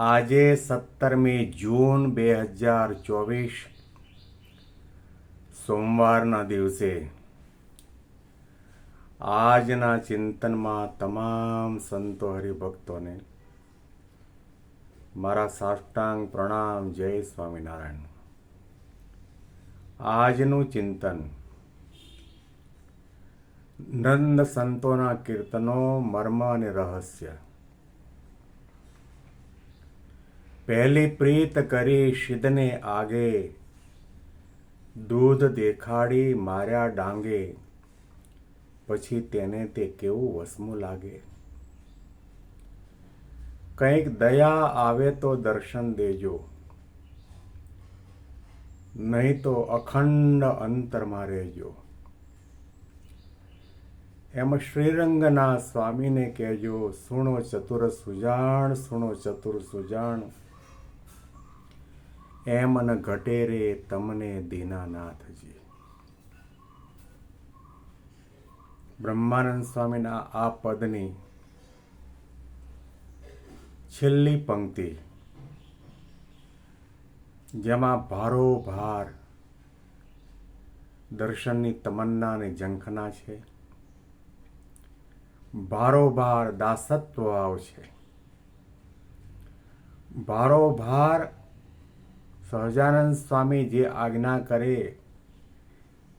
આજે સત્તરમી જૂન બે હજાર ચોવીસ, સોમવારના દિવસે આજના ચિંતનમાં તમામ સંતો હરિભક્તોને મારા સાષ્ટાંગ પ્રણામ, જય સ્વામિનારાયણ. આજનું ચિંતન નંદ સંતોના કીર્તનો, મર્મ અને રહસ્ય પહેલી પ્રીત કરી શિદને આગે. દૂધ દેખાડી માર્યા ડાંગે. પછી તેને તે કેવું વસમું લાગે. કંઈક દયા આવે તો દર્શન દેજો. નહીં તો અખંડ અંતરમાં રહેજો. એમ શ્રીરંગના સ્વામીને કહેજો, સુણો ચતુર સુજાણ, સુણો ચતુર સુજાણ. એમ ન ઘટે રે તમને દીનાનાથજી. બ્રહ્માનંદ સ્વામીના આ પદની છેલ્લી પંક્તિ, જેમાં ભારોભાર દર્શનની તમન્ના અને ઝંખના છે. ભારોભાર દાસત્વ ભાવ છે ભારોભાર સહજાનંદ સ્વામી જે આજ્ઞા કરે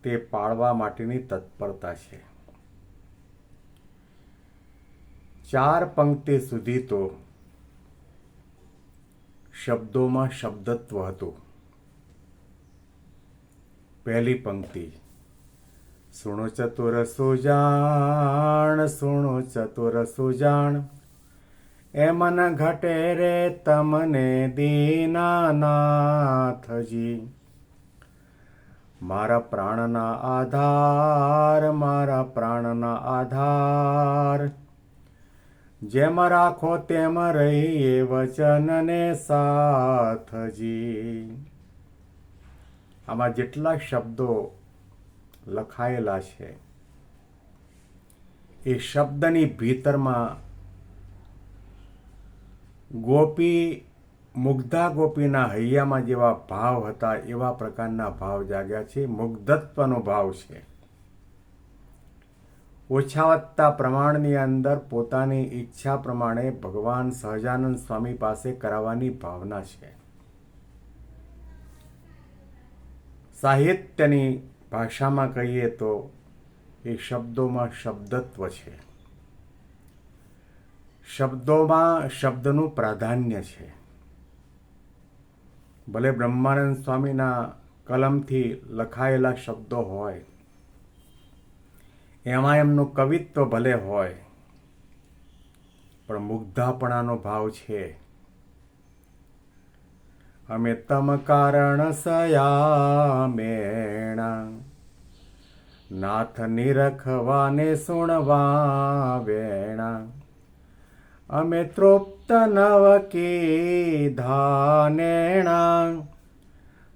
તે પાળવા માટેની તત્પરતા છે. ચાર પંક્તિ સુધી તો શબ્દોમાં શબ્દત્વ હતું. પહેલી પંક્તિ, સુણો ચતુરસો જાણ સુણો ચતુર સુજાણ એ મન ઘટે રે તમને દીનાનાથજી મારા પ્રાણના આધાર, મારા પ્રાણના આધાર. જેમ રાખો તેમ રહીએ વચનને સાથજી. આમાં જેટલા શબ્દો લખાયેલા છે, એ શબ્દની ભીતરમાં ગોપી મુગ્ધા ગોપીના હૈયામાં જેવા ભાવ હતા, એવા પ્રકારના ભાવ જાગ્યા છે. મુગ્ધત્વનો ભાવ છે. ઓછા વત્તા પ્રમાણની અંદર પોતાની ઈચ્છા પ્રમાણે ભગવાન સહજાનંદ સ્વામી પાસે કરાવવાની ભાવના છે. સાહિત્યની ભાષામાં કહીએ તો એ શબ્દોમાં શબ્દત્વ છે. શબ્દોમાં શબ્દનું પ્રાધાન્ય છે. ભલે બ્રહ્માનંદ સ્વામીના કલમથી લખાયેલા શબ્દો હોય, એમાં એમનું કવિત્વ ભલે હોય, પણ મુગ્ધાપણાનો ભાવ છે. અમે તમ કારણ સયામેણા નાથ નિરખવાને સુણવા વેણા. અમે તૃપ્ત નવ ધાનેણા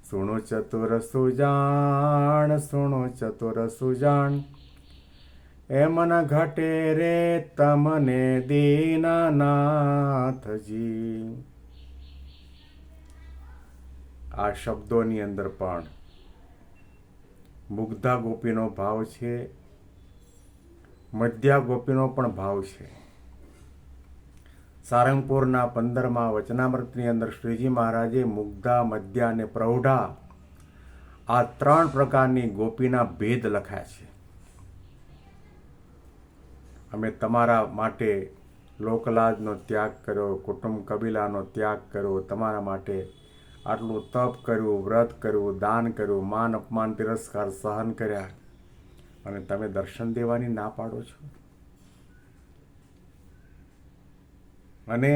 સુણો ચતુર સુજાણ સુણો ચતુર સુજાણ એમન મન ઘટે રે તમને દીનાનાથજી આ શબ્દોની અંદર પણ મુગ્ધા ગોપીનો ભાવ છે મધ્યા ગોપીનો પણ ભાવ છે સારંગપુરના પંદરમાં વચનામૃતની અંદર શ્રીજી મહારાજે મુગ્ધા, મધ્યા અને પ્રૌઢા આ ત્રણ પ્રકારની ગોપીના ભેદ લખ્યા છે. અમે તમારા માટે લોકલાજનો ત્યાગ કર્યો, કુટુંબ કબીલાનો ત્યાગ કર્યો, તમારા માટે આટલું તપ કર્યું, વ્રત કર્યું, દાન કર્યું, માન અપમાન તિરસ્કાર સહન કર્યા. અને તમે દર્શન દેવાની ના પાડો છો? અને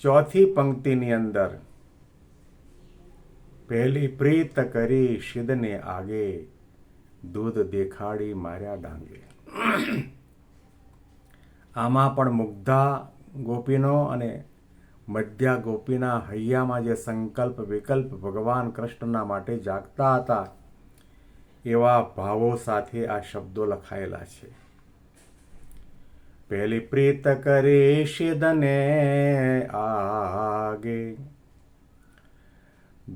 ચોથી પંક્તિની અંદર પહેલી પ્રીત કરી શિદને આગે, દૂધ દેખાડી માર્યા ડાંગે. આમાં પણ મુગ્ધા ગોપીનો અને મધ્યા ગોપીના હૈયામાં જે સંકલ્પ વિકલ્પ ભગવાન કૃષ્ણના માટે જાગતા હતા, એવા ભાવો સાથે આ શબ્દો લખાયેલા છે. પહેલી પ્રીત કરી શિદને આગે.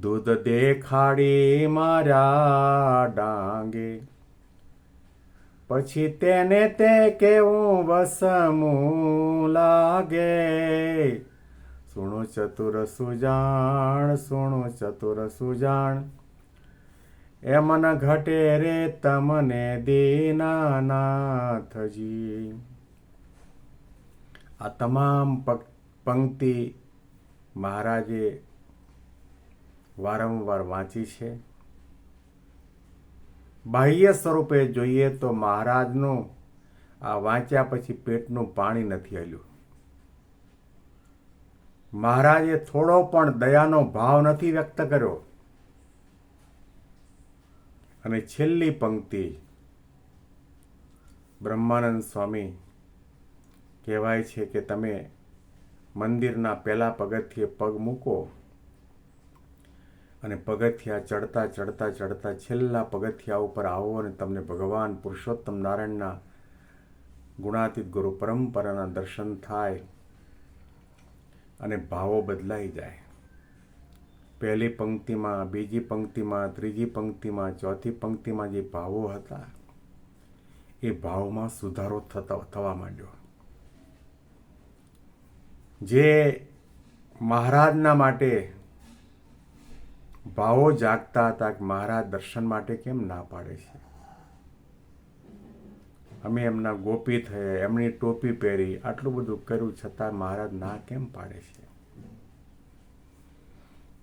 દૂધ દેખાડી મારા ડાંગે. પછી તેને તે કેવું વસમું લાગે. સુણો ચતુર સુજાણ, સુણો ચતુર સુજાણ. એ મન ઘટે રે તમને દીનાનાથજી. આ તમામ પક- પંક્તિ મહારાજે વારંવાર વાંચી છે. બાહ્ય સ્વરૂપે જોઈએ તો મહારાજનું આ વાંચ્યા પછી પેટનું પાણી નથી હલ્યું. મહારાજે થોડો પણ દયાનો ભાવ નથી વ્યક્ત કર્યો. અને છેલ્લી પંક્તિ બ્રહ્માનંદ સ્વામી કહેવાય છે કે તમે મંદિરના પહેલાં પગથિયે પગ મૂકો અને પગથિયા ચડતા ચડતા ચડતા છેલ્લા પગથિયા ઉપર આવો અને તમને ભગવાન પુરુષોત્તમ નારાયણના ગુણાતીત ગુરુ પરંપરાના દર્શન થાય અને ભાવો બદલાઈ જાય. પહેલી પંક્તિમાં, બીજી પંક્તિમાં, ત્રીજી પંક્તિમાં, ચોથી પંક્તિમાં જે ભાવો હતા, એ ભાવમાં સુધારો થતા, થવા માંડ્યો. જે મહારાજના માટે ભાવો જાગતા હતા કે મહારાજ દર્શન માટે કેમ ના પાડે છે? અમે એમના ગોપી થયા, એમની ટોપી પહેરી, આટલું બધું કર્યું છતાં મહારાજ ના કેમ પાડે છે?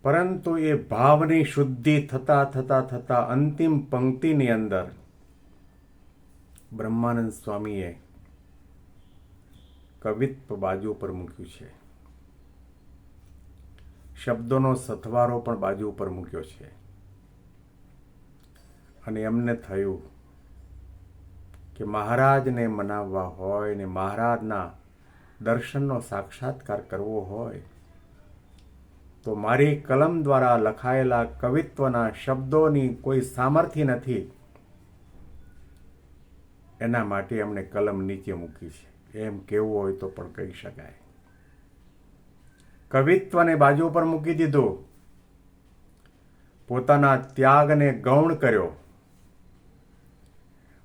પરંતુ એ ભાવની શુદ્ધિ થતા થતા થતા અંતિમ પંક્તિની અંદર બ્રહ્માનંદ સ્વામીએ કવિત્વ બાજુ ઉપર મૂક્યું છે. શબ્દોનો સથવારો પણ બાજુ ઉપર મૂક્યો છે. અને એમને થયું કે મહારાજને મનાવવા હોય ને મહારાજના દર્શનનો સાક્ષાત્કાર કરવો હોય, તો મારી કલમ દ્વારા લખાયેલા કવિત્વના શબ્દોની કોઈ સામર્થ્ય નથી. એના માટે એમણે કલમ નીચે મૂકી છે. એમ કેવું હોય તો પણ કહી શકાય. કવિત્વને બાજુ પર મૂકી દીધું. પોતાના ત્યાગને ગૌણ કર્યો.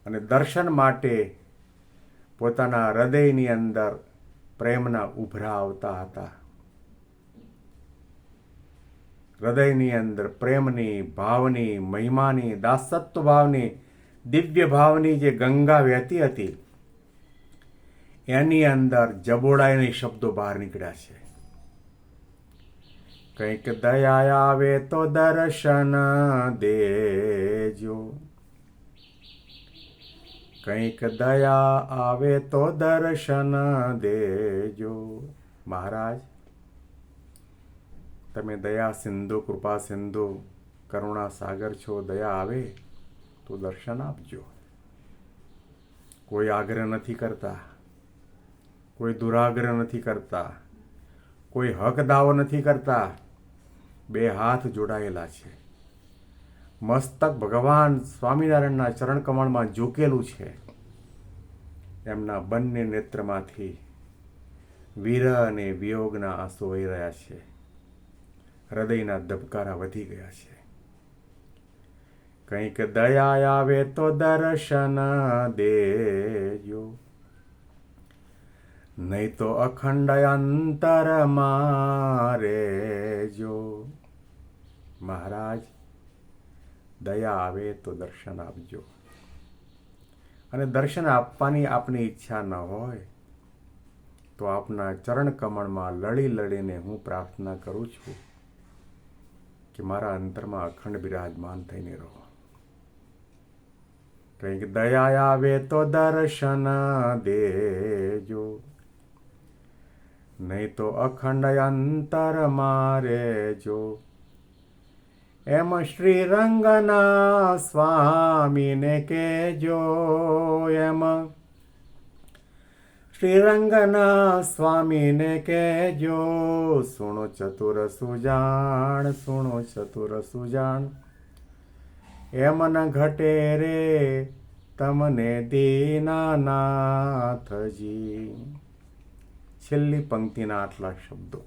અને દર્શન માટે પોતાના હૃદયની અંદર પ્રેમના ઉભરા આવતા હતા. હૃદયની અંદર પ્રેમની, ભાવની, મહિમાની, દાસત્વ ભાવની, દિવ્ય ભાવની જે ગંગા વહેતી હતી એની અંદર જબોડાઈને શબ્દો બહાર નીકળ્યા છે. કંઈક દયા આવે તો દર્શન દેજો. કંઈક દયા આવે તો દર્શન દેજો. મહારાજ, તમે દયા સિંધુ, કૃપા સિંધુ, કરુણા સાગર છો, દયા આવે તો દર્શન આપજો. કોઈ આગ્રહ નથી કરતા. કોઈ દુરાગ્રહ નથી કરતા, કોઈ હક દાવો નથી કરતા, બે હાથ જોડાયેલા છે. મસ્તક ભગવાન સ્વામિનારાયણના ચરણ કમળમાં ઝૂકેલું છે. એમના બંને નેત્રમાંથી વીર અને વિયોગના આંસુ વહી રહ્યા છે. હૃદયના ધબકારા વધી ગયા છે. કંઈક દયા આવે તો દર્શન દેજો. નહીં તો અખંડ અંતર મારે જો. મહારાજ, દયા આવે તો દર્શન આપજો. અને દર્શન આપવાની આપની ઈચ્છા ન હોય, તો આપના ચરણ કમળમાં લડી લડીને હું પ્રાર્થના કરું છું કે મારા અંતરમાં અખંડ બિરાજમાન થઈને રહો. કંઈક દયા આવે તો દર્શન દેજો. નહીં તો અખંડ અંતર મારે જો. એમ શ્રીરંગના સ્વામીને કેજો એમ. શ્રીરંગના સ્વામીને કેજો સુણો ચતુર સુજાણ, સુણો ચતુર સુજાણ. એમ ન ઘટે રે, તમને દીનાનાથજી. છેલ્લી પંક્તિના આટલા શબ્દો.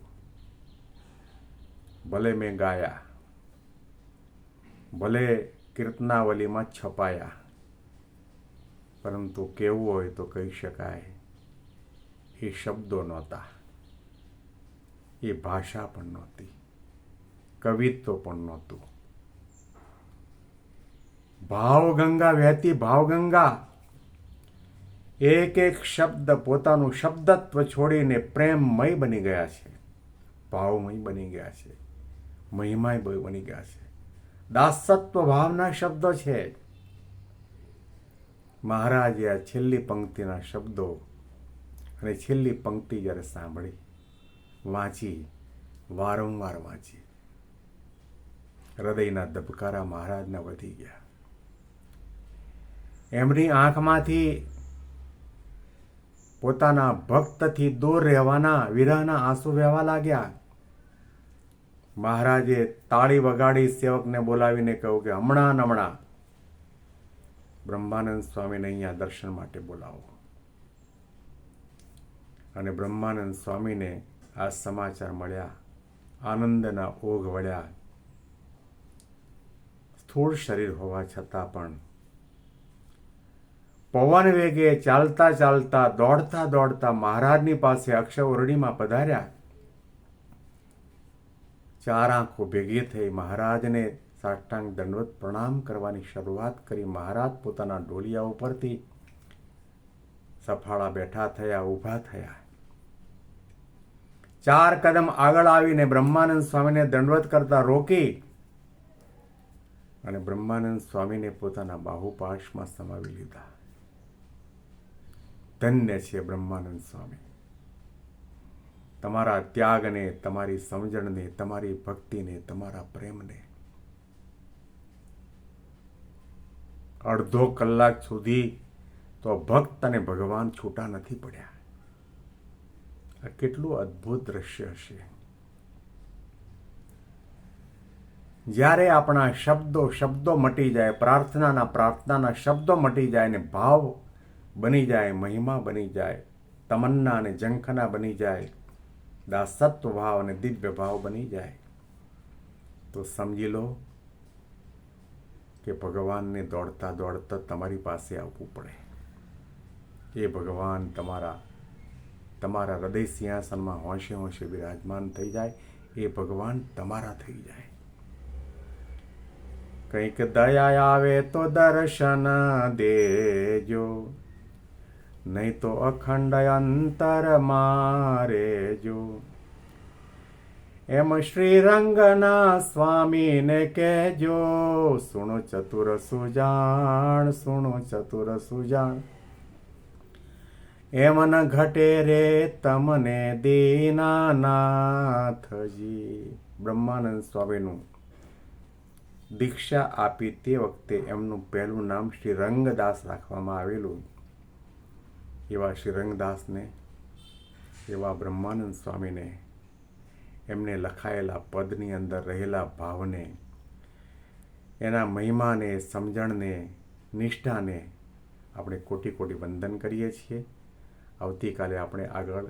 ભલે મેં ગાયા, ભલે કીર્તનાવલીમાં છપાયા, પરંતુ કેવું હોય તો કહી શકાય, એ શબ્દો નહોતા. એ ભાષા પણ નહોતી, કવિત્વ પણ નહોતું. ભાવગંગા વહેતી ભાવગંગા એક એક શબ્દ પોતાનું શબ્દત્વ છોડીને પ્રેમમય બની ગયા છે. ભાવમય બની ગયા છે. મહિમાય બની ગયા છે. દાસત્વ ભાવના શબ્દો છે. મહારાજે આ છેલ્લી પંક્તિના શબ્દો અને છેલ્લી પંક્તિ જ્યારે સાંભળી, વાંચી, વારંવાર વાંચી, હૃદયના ધબકારા મહારાજના વધી ગયા. એમની આંખમાંથી પોતાના ભક્તથી દૂર રહેવાના, વિરહના આંસુ વહેવા લાગ્યા. મહારાજે તાળી વગાડી સેવકને બોલાવીને કહ્યું કે, હમણાં હમણાં બ્રહ્માનંદ સ્વામીને અહીંયા દર્શન માટે બોલાવો. અને બ્રહ્માનંદ સ્વામીને આ સમાચાર મળ્યા. આનંદના ઓઘ વળ્યા. સ્થૂળ શરીર હોવા છતાં પણ પવન વેગે ચાલતા ચાલતા, દોડતા દોડતા મહારાજની પાસે અક્ષવરણીમાં પધાર્યા. ચાર આંખો ભેગી થઈ મહારાજને સાષ્ટાંગ દંડવત પ્રણામ કરવાની શરૂઆત કરી મહારાજ પોતાના ડોલિયા ઉપરથી સફાળા બેઠા થયા, ઊભા થયા. ચાર કદમ આગળ આવીને બ્રહ્માનંદ સ્વામીને દંડવત કરતા રોકી અને બ્રહ્માનંદ સ્વામીને પોતાના બાહુપાશમાં સમાવી લીધા. ધન્ય છે બ્રહ્માનંદ સ્વામી. તમારા ત્યાગને, તમારી સમજણને, તમારી ભક્તિને, તમારા પ્રેમને અડધો કલાક સુધી તો ભક્ત અને ભગવાન છૂટા નથી પડ્યા. આ કેટલું અદ્ભુત દ્રશ્ય હશે. જ્યારે આપણા શબ્દો શબ્દો મટી જાય, પ્રાર્થનાના પ્રાર્થનાના શબ્દો મટી જાય ને ભાવ બની જાય, મહિમા બની જાય, તમન્ના અને ઝંખના બની જાય, દાસત્વ ભાવ અને દિવ્ય ભાવ બની જાય. તો સમજી લો કે ભગવાનને દોડતા દોડતા તમારી પાસે આવવું પડે. એ ભગવાન તમારા તમારા હૃદય સિંહાસનમાં હોંશે હોંશે બિરાજમાન થઈ જાય, એ ભગવાન તમારા થઈ જાય. કંઈક દયા આવે તો દર્શન દેજો. નહીં તો અખંડ અંતર મારે જો એમ શ્રીરંગના સ્વામીને કહેજો, સુણો ચતુર સુજાણ, સુણો ચતુર સુજાણ. એમ ન ઘટે રે તમને દીનાનાથજી. બ્રહ્માનંદ સ્વામીનું દીક્ષા આપી તે વખતે એમનું પહેલું નામ શ્રી રંગદાસ રાખવામાં આવેલું. એવા શ્રી રંગદાસને એવા બ્રહ્માનંદ સ્વામીને, એમને લખાયેલા પદની અંદર રહેલા ભાવને, એના મહિમાને, સમજણને, નિષ્ઠાને આપણે કોટી કોટી વંદન કરીએ છીએ. આવતીકાલે આપણે આગળ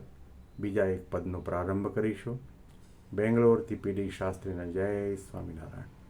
બીજા એક પદનો પ્રારંભ કરીશું. બેંગ્લોરથી પીડી શાસ્ત્રીના જય સ્વામિનારાયણ.